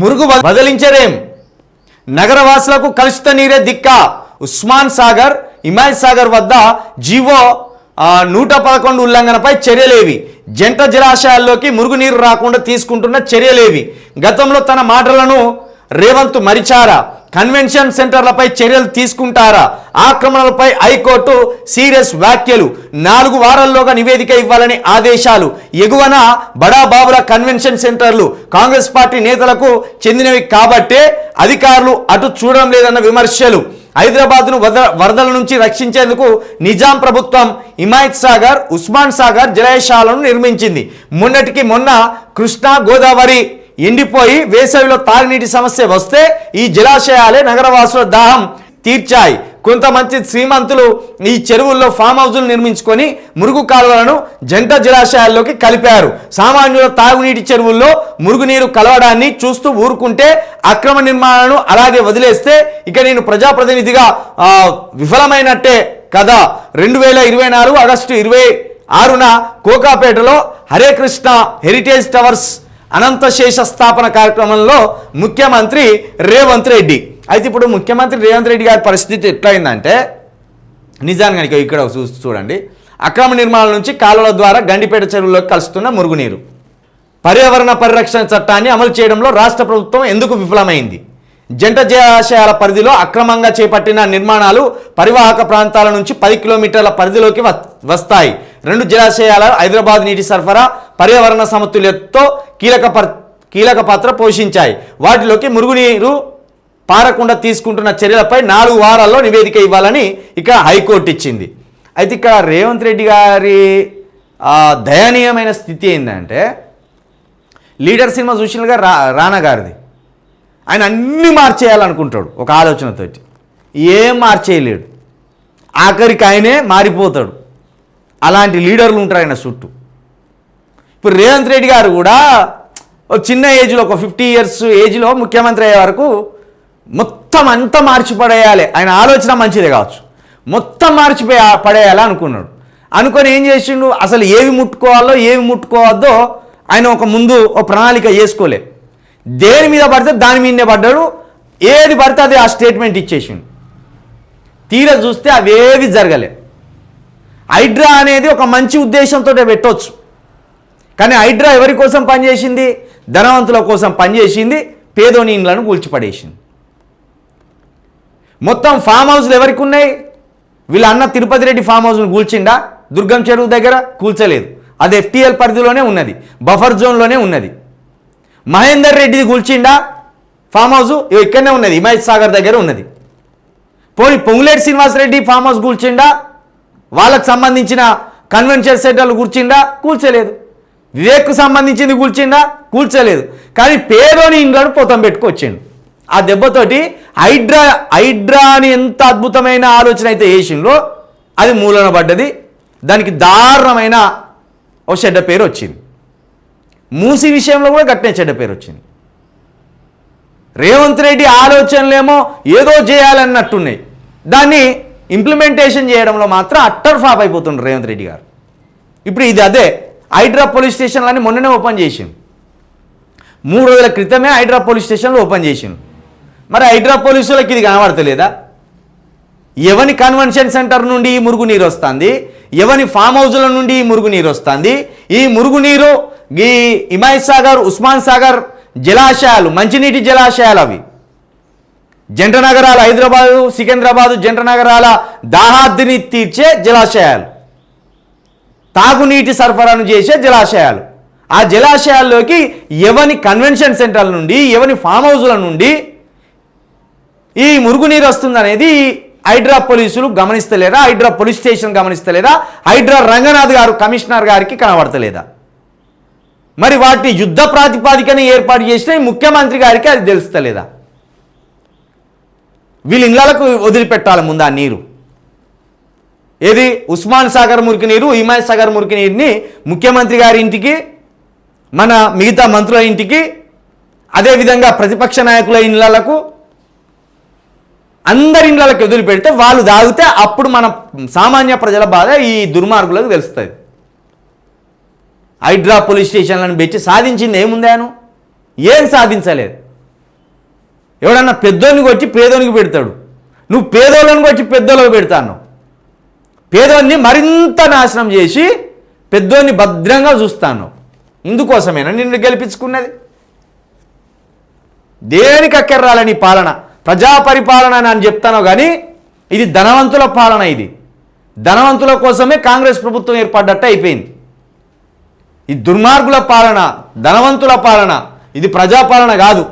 మురుగు వదిలించరేం? నగరవాసులకు కలుషిత నీరే దిక్క. ఉస్మాన్ సాగర్ హిమాయత్ సాగర్ వద్ద జీవో నూట పదకొండు ఉల్లంఘనపై చర్యలేవి. జంట జలాశయాల్లోకి మురుగునీరు రాకుండా తీసుకుంటున్న చర్యలేవి. గతంలో తన మాటలను రేవంత్ మరిచారా? కన్వెన్షన్ సెంటర్లపై చర్యలు తీసుకుంటారా? ఆక్రమణలపై హైకోర్టు సీరియస్ వ్యాఖ్యలు. నాలుగు వారాల్లోగా నివేదిక ఇవ్వాలని ఆదేశాలు. ఎగువన బడాబాబుల కన్వెన్షన్ సెంటర్లు. కాంగ్రెస్ పార్టీ నేతలకు చెందినవి కాబట్టే అధికారులు అటు చూడడం లేదన్న విమర్శలు. హైదరాబాద్ను వద వరదల నుంచి రక్షించేందుకు నిజాం ప్రభుత్వం హిమాయత్ సాగర్ ఉస్మాన్ సాగర్ జలాశయాలను నిర్మించింది. మొన్నటికి మొన్న కృష్ణా గోదావరి ఎండిపోయి వేసవిలో తాగునీటి సమస్య వస్తే ఈ జలాశయాలే నగరవాసుల దాహం తీర్చాయి. కొంతమంది శ్రీమంతులు ఈ చెరువుల్లో ఫామ్ హౌజులు నిర్మించుకొని మురుగు కాలువలను జంట జలాశయాల్లోకి కలిపారు. సామాన్యుల తాగునీటి చెరువుల్లో మురుగునీరు కలవడాన్ని చూస్తూ ఊరుకుంటే అక్రమ నిర్మాణాలను అలాగే వదిలేస్తే ఇక నేను ప్రజాప్రతినిధిగా విఫలమైనట్టే కదా. రెండు వేల ఇరవై నాలుగు ఆగస్టు ఇరవై ఆరున కోకాపేటలో హరే కృష్ణ హెరిటేజ్ టవర్స్ అనంతశేష స్థాపన కార్యక్రమంలో ముఖ్యమంత్రి రేవంత్ రెడ్డి. అయితే ఇప్పుడు ముఖ్యమంత్రి రేవంత్ రెడ్డి గారి పరిస్థితి ఎట్లయిందంటే నిజానికి ఇక్కడ చూ చూడండి. అక్రమ నిర్మాణాల నుంచి కాలువల ద్వారా గండిపేట చెరువులోకి కలుస్తున్న మురుగునీరు. పర్యావరణ పరిరక్షణ చట్టాన్ని అమలు చేయడంలో రాష్ట్ర ప్రభుత్వం ఎందుకు విఫలమైంది? జంట జలాశయాల పరిధిలో అక్రమంగా చేపట్టిన నిర్మాణాలు పరివాహక ప్రాంతాల నుంచి పది కిలోమీటర్ల పరిధిలోకి వస్తాయి. రెండు జలాశయాల హైదరాబాద్ నీటి సరఫరా పర్యావరణ సమతుల్యతతో కీలక కీలక పాత్ర పోషించాయి. వాటిలోకి మురుగునీరు పారకుండా తీసుకుంటున్న చర్యలపై నాలుగు వారాల్లో నివేదిక ఇవ్వాలని ఇక్కడ హైకోర్టు ఇచ్చింది. అయితే ఇక్కడ రేవంత్ రెడ్డి గారి దయనీయమైన స్థితి ఏంటంటే లీడర్ సినిమా చూసినగా రా రానా గారిది. ఆయన అన్నీ మార్చేయాలనుకుంటాడు ఒక ఆలోచనతోటి. ఏం మార్చేయలేడు. ఆఖరికి ఆయనే మారిపోతాడు. అలాంటి లీడర్లు ఉంటారు ఆయన చుట్టూ. ఇప్పుడు రేవంత్ రెడ్డి గారు కూడా ఒక చిన్న ఏజ్లో ఒక ఫిఫ్టీ ఇయర్స్ ఏజ్లో ముఖ్యమంత్రి అయ్యే వరకు మొత్తం అంతా మార్చి పడేయాలి ఆయన ఆలోచన మంచిదే కావచ్చు. మొత్తం మార్చి పడేయాలి అనుకున్నాడు. అనుకొని ఏం చేసిండు? అసలు ఏవి ముట్టుకోవాలో ఏవి ముట్టుకోవద్దో ఆయన ఒక ముందు ఒక ప్రణాళిక చేసుకోలే. దేని మీద పడితే దాని మీదనే పడ్డాడు. ఏది పడితే అది ఆ స్టేట్మెంట్ ఇచ్చేసిండు. తీరా చూస్తే అవేవి జరగలే. హైడ్రా అనేది ఒక మంచి ఉద్దేశంతో పెట్టవచ్చు కానీ హైడ్రా ఎవరి కోసం పనిచేసింది? ధనవంతుల కోసం పనిచేసింది పేదోని ఇండ్లను కూల్చిపడేసింది. మొత్తం ఫామ్ హౌస్లు ఎవరికి ఉన్నాయి? వీళ్ళ అన్న తిరుపతి రెడ్డి ఫామ్ హౌస్ను కూల్చిండా? దుర్గం చెరువు దగ్గర కూల్చలేదు. అది ఎఫ్టీఎల్ పరిధిలోనే ఉన్నది. బఫర్ జోన్లోనే ఉన్నది. మహేందర్ రెడ్డిది కూల్చిండా? ఫామ్ హౌస్ ఇక్కడనే ఉన్నది. హిమాయత్ సాగర్ దగ్గర ఉన్నది. పోనీ పొంగులేటి శ్రీనివాసరెడ్డి ఫామ్ హౌస్ కూల్చిండా? వాళ్ళకు సంబంధించిన కన్వెన్షన్ సెంటర్లు కూర్చిండా? కూల్చలేదు. వివేక్కు సంబంధించింది కూల్చిండా? కూల్చలేదు. కానీ పేదోని ఇండ్లను పొతం పెట్టుకొచ్చిండు. ఆ దెబ్బతోటి హైడ్రా హైడ్రా అని ఎంత అద్భుతమైన ఆలోచన అయితే వేసిండ్రో అది మూలన పడ్డది. దానికి దారుణమైన ఒక చెడ్డ పేరు వచ్చింది. మూసి విషయంలో కూడా గట్టిన చెడ్డ పేరు వచ్చింది. రేవంత్ రెడ్డి ఆలోచనలేమో ఏదో చేయాలన్నట్టున్నాయి. దాన్ని ఇంప్లిమెంటేషన్ చేయడంలో మాత్రం అట్టర్ ఫ్లాప్ అయిపోతుండ్రు రేవంత్ రెడ్డి గారు. ఇప్పుడు ఇది అదే హైడ్రా పోలీస్ స్టేషన్లని మొన్ననే ఓపెన్ చేసింది మూడు రోజుల క్రితమే హైడ్రా పోలీస్ స్టేషన్లో ఓపెన్ చేసిండు. మరి హైడ్రా పోలీసులకు ఇది కనబడతలేదా? ఎవని కన్వెన్షన్ సెంటర్ నుండి ఈ మురుగునీరు వస్తుంది? ఎవని ఫామ్ హౌజుల నుండి ఈ మురుగునీరు వస్తుంది? ఈ మురుగునీరు ఈ హిమాయత్ సాగర్ ఉస్మాన్ సాగర్ జలాశయాలు మంచినీటి జలాశయాలు అవి. జంట నగరాలు హైదరాబాదు సికింద్రాబాదు జంట నగరాల దాహాద్రిని తీర్చే జలాశయాలు. తాగునీటి సరఫరాను చేసే జలాశయాలు. ఆ జలాశయాల్లోకి ఎవని కన్వెన్షన్ సెంటర్ల నుండి ఎవని ఫామ్ హౌజుల నుండి ఈ మురుగునీరు వస్తుందనేది హైడ్రా పోలీసులు గమనిస్తలేరా హైడ్రా పోలీస్ స్టేషన్ గమనిస్తలేదా హైడ్రా రంగనాథ్ గారు కమిషనర్ గారికి కనబడతలేదా? మరి వాటి యుద్ధ ప్రాతిపాదికన ఏర్పాటు చేసిన ముఖ్యమంత్రి గారికి అది తెలుస్తలేదా? వీళ్ళ ఇళ్ళకు వదిలిపెట్టాలి ముందు ఆ నీరు. ఏది? ఉస్మాన్ సాగర్ మురికి నీరు హిమాయత్ సాగర్ మురికి నీరుని ముఖ్యమంత్రి గారి ఇంటికి మన మిగతా మంత్రుల ఇంటికి అదేవిధంగా ప్రతిపక్ష నాయకుల ఇళ్ళకు అందరి ఇళ్ళకి వదిలిపెడితే వాళ్ళు తాగితే అప్పుడు మన సామాన్య ప్రజల బాధ ఈ దుర్మార్గులకు తెలుస్తుంది. హైడ్రా పోలీస్ స్టేషన్లను పెట్టి సాధించింది ఏముందాను ఏం సాధించలేదు? ఎవడన్నా పెద్దోనికి వచ్చి పేదోనికి పెడతాడు. నువ్వు పేదోళ్ళని వచ్చి పెద్దోళ్ళకి పెడతాను పేదోన్ని మరింత నాశనం చేసి పెద్దోన్ని భద్రంగా చూస్తాను ఇందుకోసమేనా నిన్ను గెలిపించుకున్నది? దేనికి అక్కర్రాలని పాలన? ప్రజా పరిపాలన అని చెప్తాను కానీ ఇది ధనవంతుల పాలన ఇది. ధనవంతుల కోసమే కాంగ్రెస్ ప్రభుత్వం ఏర్పడ్డట్టు అయిపోయింది. ఈ దుర్మార్గుల పాలన ధనవంతుల పాలన. ఇది ప్రజాపాలన కాదు.